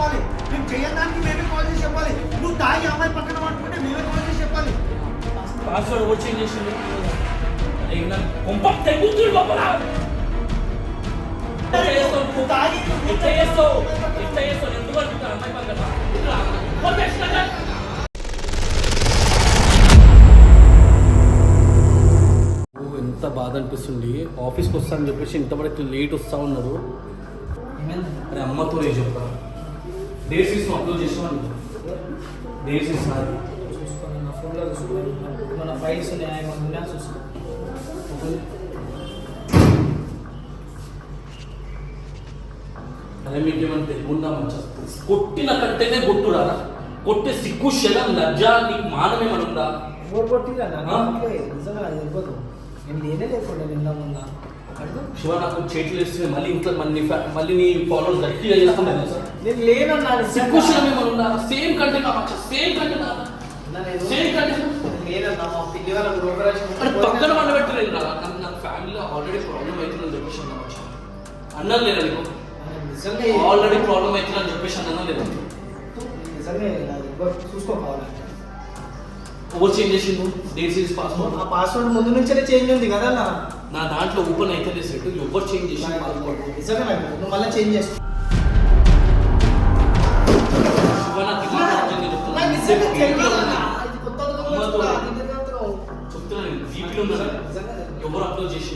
చెప్పాలి. మేము చేయడానికి మేమే కాల్ చేసి చెప్పాలి. నువ్వు తాగి అమ్మాయి పక్కన పడుకుంటే మేమే కాల్ చేసి చెప్పాలి. పాస్వర్డ్ కొంప తెగుతుంది లోపల? తాగి ఎట్లా చేస్తావు ఎట్లా చేస్తావు. ఎందుకు అమ్మాయి పక్కన చేసినాక ఓ, ఎంత బాధ అనిపిస్తుంది? ఆఫీస్కి వస్తా అని చెప్పేసి ఇంతవరకు లేట్ వస్తా ఉన్నారు. అరే అమ్మతో నేను చెప్తాను డేట్స్ అప్లోడ్ చేసాను డేట్స్ ఇస్తున్నాను చూసుకోండి నా ఫోన్లో చూసుకోండి మన ఫైల్స్ ఉన్నాయి? ఏమైనా ఉన్నాయా? చూసుకో. అదే మీకు మంచి కొట్టిన కంటేనే కొట్టురా కొట్టే సిగ్గు శరం లజ్జ నీకు మానం ఏమైనా ఉందా? కొట్టిరా నిజంగా నేను లేనే లేకుండా నిన్న మొన్న. అడుగు శివ నాకు చేతులు వేస్తే మళ్ళీ ఇంట్లో మళ్ళీ మళ్ళీ నీ ఫాలోవర్స్ గట్టిగా చేస్తుండే సార్ నేను లేనన్నా సిగ్గు సేమ్ కంటెంట్ అవ్వచ్చు సేమ్ కంటెంట్ సేమ్ కంటెంట్ లేనన్నా మా పిల్లి వాళ్ళ పక్కన వండ పెట్టలేదు రా. నాకు నాకు ఫ్యామిలీలో ఆల్రెడీ ప్రాబ్లం అవుతుందని చెప్పేసి అన్నమాట అన్నారు లేదా నీకు? నిజంగా ఆల్రెడీ ప్రాబ్లం అవుతుందని చెప్పేసి అన్నా లేదా? చూసుకోవాలి ఓవర్ చేంజ్ చేసిండు డేట్ సిరీస్ పాస్వర్డ్ ఆ పాస్వర్డ్ ముందు నుంచే చేంజ్ ఉంది కదా అన్న. నా దాంట్లో ఓపెన్ అయితే సెట్ ఎవరు చేంజ్ చేసి. నువ్వు మళ్ళీ చేంజ్. ఎవరు అప్లోడ్ చేసి.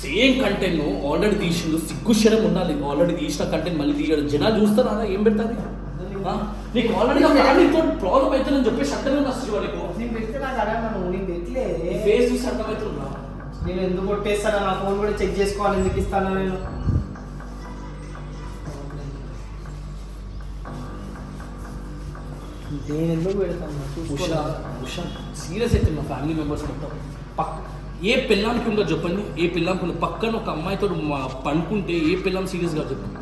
సేమ్ కంటెంట్ ఆల్రెడీ తీసిండు. సిగ్గు శరం ఉండాలి. ఆల్రెడీ తీసిన కంటెంట్ మళ్ళీ తీయడం. జనాలు చూస్తారా? ఏం పెడతారు? నీకు ఆల్రెడీ ఫ్యామిలీతో ప్రాబ్లం అవుతుందని చెప్పేసి అర్థమే నా శివ నీకు నేను పెడితే నాకు అడగను నేను పెట్టలే. ఫేస్ చూసి అర్థమవుతుందా? నేను ఎందుకు కొట్టేస్తాను? నా ఫోన్ కూడా చెక్ చేసుకోవాలి ఎందుకు ఇస్తాను నేను. నేను ఎందుకు పెడతాను? ఉషా ఉషా సీరియస్ అయితే మా ఫ్యామిలీ మెంబర్స్ మొత్తం. పక్క ఏ పిల్లానికి ఉందో చెప్పండి. ఏ పిల్లానికి ఉందో పక్కన ఒక అమ్మాయితో మా పనుకుంటే ఏ పిల్లం సీరియస్గా చెప్పండి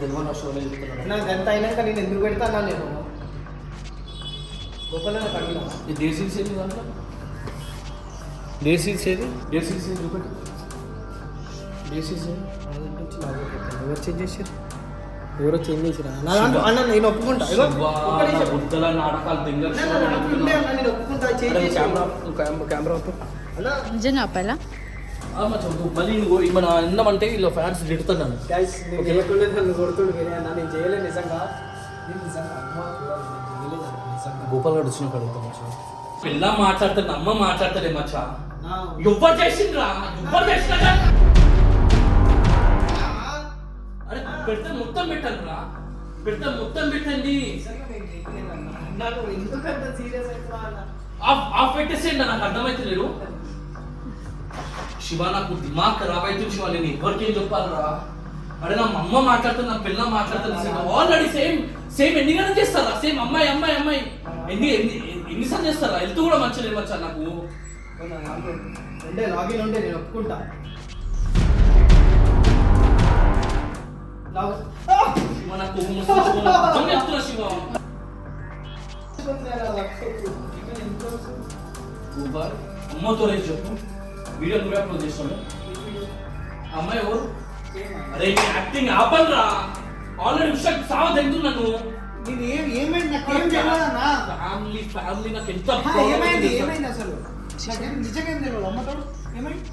చెప్తున్నాను నాకు ఎంత అయినాక నేను ఎందుకు పెడతాను నేను. గొప్పలో నాకు అడిగినా ఈ డే సీరీస్ ఏది? దాంట్లో ఎవరు చేంజ్ చేశారు? ఎవరో చేంజ్ చేసిరా అన్న నేను ఒప్పుకుంటా. బుద్ధల నాటకాలు కెమెరా కెమెరా నిజంగా మళ్ళీ మన అన్నమంటే ఇలా ఫ్యాన్స్ తిడుతున్నాను. చేయకుండా నన్ను కొడుతుడు నేను చేయలేదు నిజంగా. గోపాల్ గారు వచ్చిన మచ్చా పిల్ల మాట్లాడుతుంది అమ్మ మాట్లాడతలే మచ్చా. ఎవ్వరు చేసిండ్రా? ఎవ్వరు చేసినా అరే పెడితే మొత్తం పెట్టండి రా పెడితే మొత్తం పెట్టండి. ఆఫ్ పెట్టేసేయండి నాకు అర్థమైతలేదు. శివ నాకు దిమాగ్ ఖరాబ్ అవుతుంది శివ నేను ఎవరికేం చెప్పాలరా? అరే నా అమ్మ మాట్లాడుతుంది నా పిల్ల మాట్లాడుతుంది ఆల్రెడీ సేమ్ సేమ్ ఎన్ని గణం చేస్తారా? సేమ్ అమ్మాయి అమ్మాయి అమ్మాయి. ఎన్ని ఎన్ని ఎన్నిసార్లు చేస్తారా? హెల్త్ కూడా మంచిగా వచ్చా నాకు. ఉండే లాగిన్ ఉండే నేను ఒప్పుకుంటా! శివ. నాకు కోపం చెప్తున్నా అమ్మతో రేపు చెప్పు. వీడియో నువ్వే అప్లోడ్ చేస్తాను అమ్మాయి ఎవరు? అరే నీ యాక్టింగ్ ఆపండ్రా. ఆల్రెడీ విషయం సావ తింటున్నా నన్ను. నేను ఏం ఏమైంది? నాకు ఏం తెలియదన్నా ఫ్యామిలీ ఫ్యామిలీ నాకు ఎంత ఏమైంది? ఏమైంది అసలు? నాకేం నిజంగా ఏం తెలియదు అమ్మతో? ఏమైంది?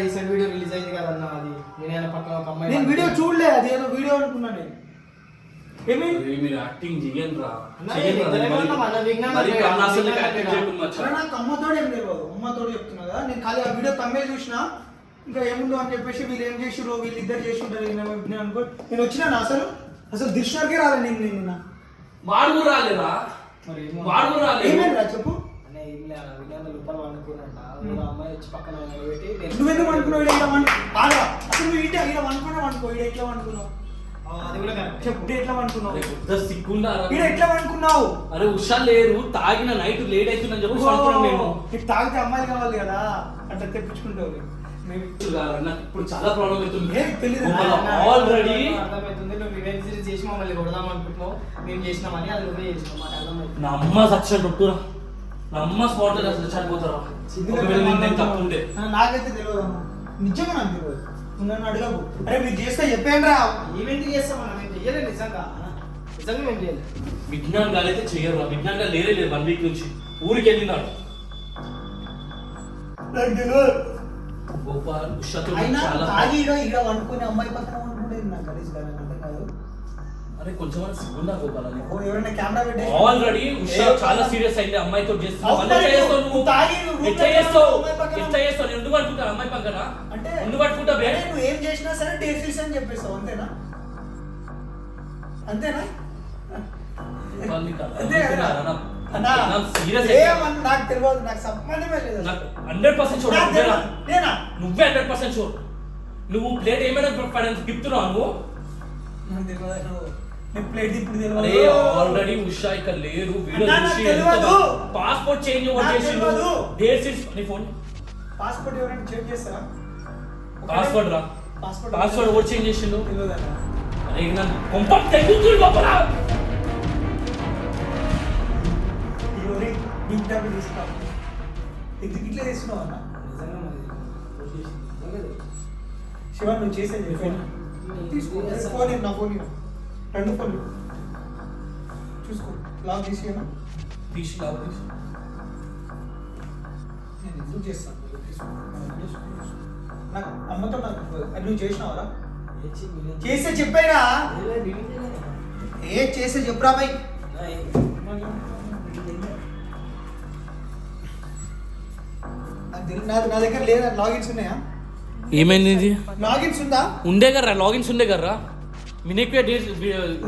రీసెంట్ వీడియో రిలీజ్ అయింది కదన్న అది. నేను పక్కన ఒక అమ్మాయి నేను వీడియో చూడలే అది ఏదో వీడియో అనుకున్నా నేను. మీరు యాక్టింగ్ రా అమ్మతోడు ఏం తెలియదు అమ్మతోడు చెప్తున్నా కదా. నేను ఖాళీ ఆ వీడియో తమ్మే చూసిన ఇంకా ఏముందో అని చెప్పేసి వీళ్ళు ఏం చేసిరో వీళ్ళు ఇద్దరు చేసి ఉంటారు నేను అనుకో నేను వచ్చినా అసలు? అసలు దిష్టికే రాలే నేను నిన్న. వాడు రాలేదా? మరి. వాడు రాలేదు. ఏమైందిరా చెప్పు? నువ్వెందుకు అనుకున్నావు ఇట్లా నువ్వు ఇట్లా ఈడ ఈడ ఎట్లా ఈడ ఎట్లా అరే, సిగ్గుండారా ఎట్లా ఉషా లేరు తాగిన నైట్ లేట్ అవుతుందని చెప్పి నేను నీకు తాగితే అమ్మాయిలు కావాలి కదా? అట్లా తెప్పించుకుంటావు నాకు. ఇప్పుడు చాలా ప్రాబ్లం అవుతుంది. ఏ, తెలీదు. ఆల్రెడీ అర్థమవుతుంది నువ్వు రివెంజ్ సీరీస్ చేసి మమ్మల్ని కొడదాం అనుకుంటున్నావు. మేము చేసినామని అది నువ్వే చేసినావు. మాకు అర్థమవుతుంది నా అమ్మ సచ్చిన రొట్టురా నా అమ్మ స్పాట్ అసలు చనిపోతారా? నాకైతే తెలియదు. నిజంగా నాకు తెలియదు. నన్ను అడగకు. అరే మీరు చేస్తే చెప్పాను రా ఈవెంట్ చేస్తాం మనం? చెయ్యలేదు నిజంగా. నిజంగా మేము చేయలేదు విజ్ఞాన్ గారు అయితే చెయ్యరు. విజ్ఞాన్ గారు లేరే లేదు వన్ వీక్ నుంచి. ఊరికి వెళ్ళినాడు. నాకు తెలియదు గోపాల్ ఉషాతో అయినా తాగి ఈడ ఈడ వండుకొని అమ్మాయి పక్కన వండుకునేది నాకు కలిసి కదా అర్థం కాదు. అరే కొంచెం సిగ్గుందా గోపాల్ అని? ఓ, ఎవరైనా కెమెరా పెట్టేసి ఆల్రెడీ ఉషా ఏ, చాలా సీరియస్ అయింది అమ్మాయితో చేస్తున్నావు మరి చేస్తావు నువ్వు తాగి ఎట్లా చేస్తావు? ఎట్లా చేస్తావు? నేను ఎందుకు పట్టుకుంటా అమ్మాయి పక్కన? ఎందుకు పట్టుకుంటా నువ్వు ఏం చేసినా సరే డేట్ అని చెప్పేస్తావు అంతేనా? అంతేనా? అంతే కదా? నాకు తెలియదు నాకు సంబంధమే లేదు నాకు హండ్రెడ్ పర్సెంట్. నేనా? నువ్వే హండ్రెడ్ పర్సెంట్ షూర్ నువ్వు ప్లేట్ ఏమైనా గిఫ్తున్నావు నువ్వు? ప్లేట్ ఇప్పుడు అరే తెలియదు ఆల్రెడీ ఉషా ఇక్కడ లేరు వీడియో చూసి. పాస్పోర్ట్ చేంజ్ నీ ఫోన్ పాస్పోర్ట్ ఎవరైనా చెక్ చేస్తారా? పాస్వర్డ్ రా? పాస్పోర్ట్ పాస్వర్డ్ ఓవర్ చేంజ్ చేసిండు అరే నన్ను కొంప తెగుతుంది లోపల. ఇట్లా చేస్తున్నావు అన్న. శివ నువ్వు చేసేది ఫోన్. తీసుకో. ఫోన్ నా ఫోన్. రెండు ఫోన్లు చూసుకో. లాక్ తీసి? తీసి లాగు తీసి. నేను ఎందుకు చేస్తాను తీసుకో. నాకు అమ్మతో నాకు నువ్వు చేసినావరా? చేస్తే చెప్పారా. ఏ చేస్తే చెప్పురా బై నా దగ్గర లేదా? లాగిన్స్ ఉన్నాయా? ఏమైంది ఇది? లాగిన్స్ ఉందా? ఉండే కర్రా లాగిన్స్ ఉండే కర్రా. మినిక్వే డేస్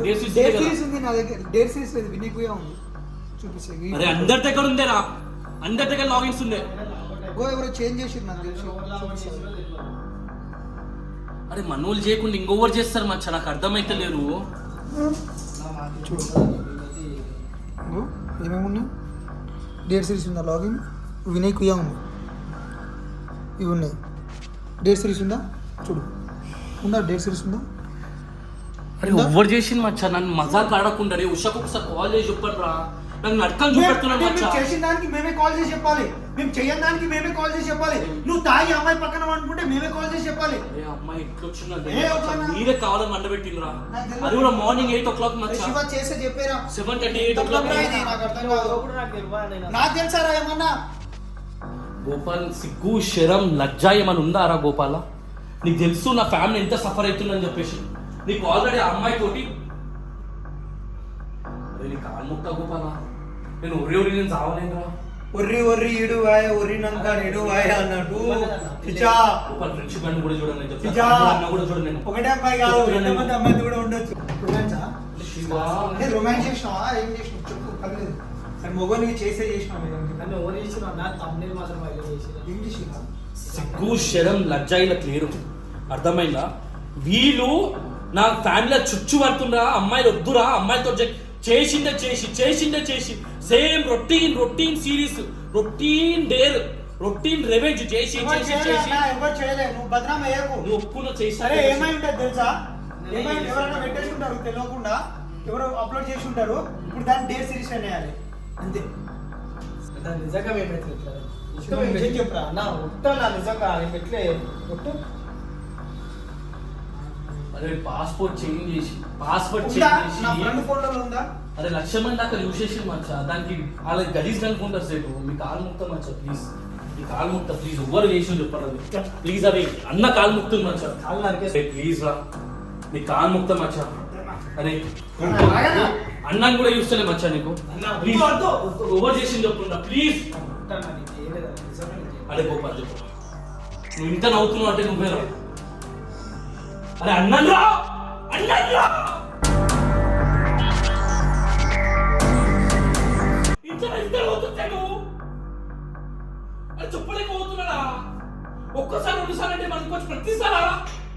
డేస్ డేట్ సిరీస్ ఉంది నా దగ్గర. డేట్ సిరీస్ లేదు వినికుయా ఉంది. చూపిస్తే అరే అందరి దగ్గర ఉందేరా అందరి దగ్గర లాగిన్స్ ఉండే. గో ఎవరో చేంజ్ చేసిరు నాకు తెలిసి. అరే మనోళ్ళు చేయకుండా ఇంకొవరు చేస్తారు మచ్చ నాకు అర్థమైతే లేరు ఏమేమి ఉన్నాయి డేట్ సిరీస్ ఉందా? లాగిన్? వినయ్ కుయా ఉంది. ఇవి ఉన్నాయి. డేట్ సిరీస్ ఉందా? చూడు. ఉందా? డేట్ సిరీస్ ఉందా? అరే ఎవరు చేసింది మచ్చ నన్ను మజాక్ ఆడకుండా రే ఉషకు ఒకసారి కాల్ చేసి చెప్పండి రా. నాకు నడకం మేము చూపెడుతున్నాను మేము మచ్చ. చేసిన దానికి మేమే కాల్ చేసి చెప్పాలి. మేము చేయని దానికి మేమే కాల్ చేసి చెప్పాలి. నువ్వు తాగి అమ్మాయి పక్కన అనుకుంటే మేమే కాల్ చేసి చెప్పాలి. అరే అమ్మాయి ఏ వద్దన్నా? మీరే కావాలని మండబెట్టిండ్రా. అది కూడా మార్నింగ్ ఎయిట్ ఓ క్లాక్ మచ్చ శివ చేస్తే చెప్పారా. Seven thirty eight o'clock ఇది నాకు అర్థం కాదు. నాకు తెలుసారా ఏమన్నా? గోపాల్ సిగ్గు శరం లజ్జ ఏమని ఉందా రా గోపాల? నీకు తెలుసు నా ఫ్యామిలీ ఎంత సఫర్ అవుతుందని చెప్పేసి. నీకు ఆల్రెడీ ఆ అమ్మాయి తోటి అరే నీకు కాల్ముక్తా గోపాల. నేను ఒరి ఒరి నేను చావలేనురా. ఒర్రి ఒర్రి ఇడు వాయ ఒర్రి నంక ఎడు వాయ అన్నట్టు. పిచ్చా. గోపాల్ ఫ్రెండ్షిప్ అని కూడా చూడండి నేను చెప్తా. పిచ్చా. అన్న కూడా చూడండి నేను. ఒకటే అమ్మాయి కాదు ఎంతమంది అమ్మాయి కూడా ఉండొచ్చు. రొమాన్సా శివ. అంటే రొమాన్స్ చేసినావా? ఏం చేసినావు? చెప్పు పర్లేదు. కానీ మొగోనికి చేసే చేసినావు నన్ను ఎవరు చేసినా నా తమ్ముని మాత్రం వైరల్ చేసినా. చేసినా? సిగ్గు శరం లజ్జ లేరు అర్థమైందా? వీళ్ళు నా ఫ్యామిలీలో చుచ్చు పడుతుండ్రా అమ్మాయిలు వద్దురా అమ్మాయితో చేసిందే చేసి చేసిందే చేసి. Same routine routine series routine dare routine revenge చేసి చేసి చేసి. ఎవరు చేయలే. నువ్వు బదనాం అయ్యకు నువ్వు ఒప్పుకున్న చేసి సరే ఏమై ఉంటుంది తెలుసా? ఏమై ఎవరైనా పెట్టేసి ఉంటారు తెలియకుండా. ఎవరో అప్లోడ్ చేసి ఉంటారు ఇప్పుడు దాన్ని డే సిరీస్ అనేయాలి అంతే. నా నిజంగా నిజం చెప్పురా. నా ఉంటా నా నిజంగా ఎట్లే ఒట్టు? అరే పాస్పోర్ట్ చేంజ్ చేసి పాస్పోర్ట్? చేంజ్ నా ఫ్రెండ్ చేసి ఉందా? అరే లక్ష మంది దాకా యూజ్ చేసి మంచా దానికి వాళ్ళ గలీజ్ అనుకుంటారు సేపు మీ కాలు ముక్త మంచా ప్లీజ్ మీ కాలు ముక్త ప్లీజ్ ఎవ్వరు చేసి చెప్పారు అది ప్లీజ్ అవి అన్న కాలు ముక్తుంది మంచా కాళ్ళు నరికేసి. ప్లీజ్ రా. నీ కాలు ముక్త మచ్చా అరే అన్న, రాగనా? అన్నం కూడా చూస్తలే మచ్చా నీకు. అన్న, ప్లీజ్. ఓవర్ చేసింది చెప్పున్నా ప్లీజ్. అరే గోపాల్ చెప్పు. నువ్వు ఇంత నవ్వుతున్నావు అంటే నువ్వే రా అరే అన్నం రా అన్నం రా ఇంత ఇంత అవుతుంటే నువ్వు? అది చెప్పలేకపోతున్నాడా ఒక్కసారి రెండుసార్లు అంటే మనకు వచ్చి ప్రతిసారా?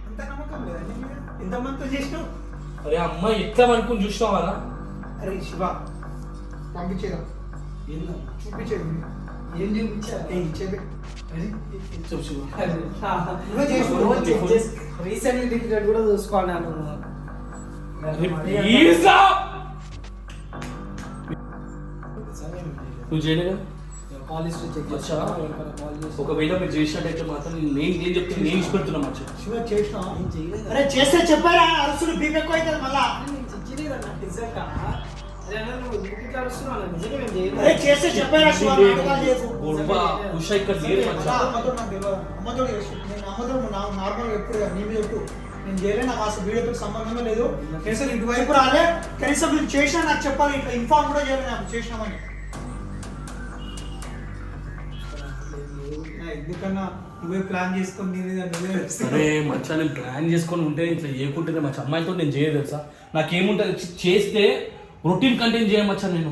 అంత నమ్మకం లేదా నీ మీద? ఎంతమందితో చేసినావు? అరే అమ్మాయి ఎట్లా అనుకుని చూసినావారా? అరే శివ పంపించేదా ఏందో? చూపించేది ఏం చూపించా ఏ ఇచ్చేది? నువ్వే చేసి రీసెంట్లీ డిలీటెడ్ కూడా ప్లీజ్ రా! నువ్వు చేయలేదా? కాలేజ్ చేసి. ఒకవేళ మీరు చేసినట్టయితే మాత్రం నేను నేను నేను చెప్తాను నేను ఇష్టపెడుతున్నా మచ్చ శివ చేసినావా నేను చేయలేదు. అరే చేస్తే చెప్పారా? అరుసులు బీప్ ఎక్కువ అవుతుంది మళ్ళా. నేను చేస్తే చెప్పారా గొడవ ఉష ఇక్కడ అమ్మతోడు నాకు తెలియదు అమ్మతోడు చేసి నేను అమ్మతోడు నా నార్మల్గా ఎప్పుడు నీ మీద నేను చేయలే నాకు అసలు వీడియోతో సంబంధమే లేదు. నేను అసలు ఇటువైపు రాలే. కనీసం మీరు చేసినా నాకు చెప్పాలి ఇట్లా ఇన్ఫార్మ్ కూడా చేయలేదు నాకు చేసినామని. నా ఎందుకన్నా నువ్వే ప్లాన్ చేసుకొని మచ్చ నేను ప్లాన్ చేసుకొని ఉంటే ఇట్లా చేయకుంటేనే మచ్చ అమ్మాయితో నేను చేయదు తెలుసా? నాకేముంటుంది? చేస్తే రొటీన్ కంటెంట్ చేయమచ్చా నేను?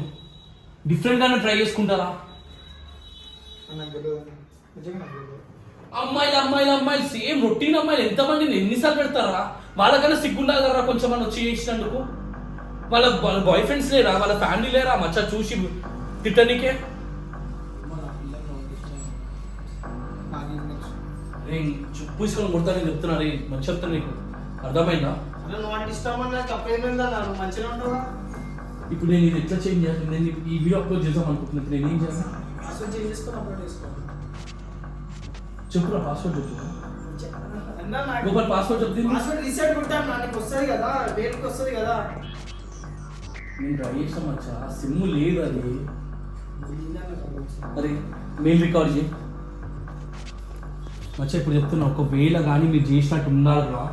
డిఫరెంట్గానే ట్రై చేసుకుంటారా? అమ్మాయిలు అమ్మాయిలు అమ్మాయిలు సేమ్ రొటీన్ అమ్మాయిలు ఎంతమందిని ఎన్నిసార్లు పెడతారా? వాళ్ళకన్నా సిగ్గుండాలరా కొంచెం మనం వచ్చి చేసినందుకు? వాళ్ళ వాళ్ళ బాయ్ ఫ్రెండ్స్ లేరా? వాళ్ళ ఫ్యామిలీ లేరా? మచ్చ చూసి తిట్టనికే. నేను చెప్పు తీసుకొని కొడతా నేను చెప్తున్నా రే మంచి చెప్తాను నీకు. అర్థమైందా? నువ్వు అంటే ఇష్టం అన్న తప్పేమైందన్న నువ్వు మంచిగా ఉంటావా ఇప్పుడు నేను ఇది ఎట్లా చేంజ్ చేయాలి నేను ఈ వీడియో అప్లోడ్ చేద్దాం అనుకుంటున్నా. ఇప్పుడు నేను ఏం చేయాలి అసలు చేంజ్ చేసుకొని అప్లోడ్ చేసుకో చెప్పురా పాస్వర్డ్ చెప్పు. గోపాల్ పాస్వర్డ్ చెప్తే పాస్వర్డ్ రీసెట్ కొట్టాను నా నీకు వస్తుంది కదా డేట్కి వస్తుంది కదా? నేను ట్రై చేసాం మచ్చా సిమ్ లేదు అది. అరే మెయిల్ రికార్డ్ చేయి. మచ్చా ఇప్పుడు చెప్తున్నా ఒకవేళ కానీ మీరు చేసినట్టు ఉన్నారా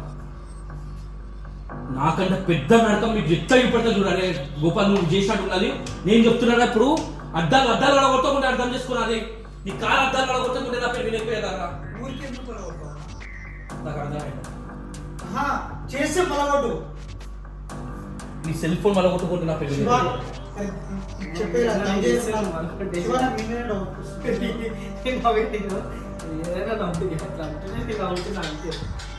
నాకంటే పెద్ద నడకం మీకు ఎట్లా చూపెడతా చూడాలి గోపాల్ నువ్వు చేసినట్టు ఉన్నది. నేను చెప్తున్నా ఇప్పుడు అద్దాలు అద్దాలు అడగొట్టకుండా అర్థం చేసుకున్నది నీ కారు అద్దాలు అడగొట్టకుండా నా పేరు పొలగొడతావు? నాకు పొలగొట్టు నీ సెల్ ఫోన్ వల్ల కొట్టుకుంటే నా పేరు శివ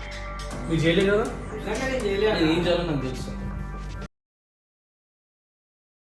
మీరు చేయలేదు కదా నేను. ఏం చేయాలో నాకు తెలుసు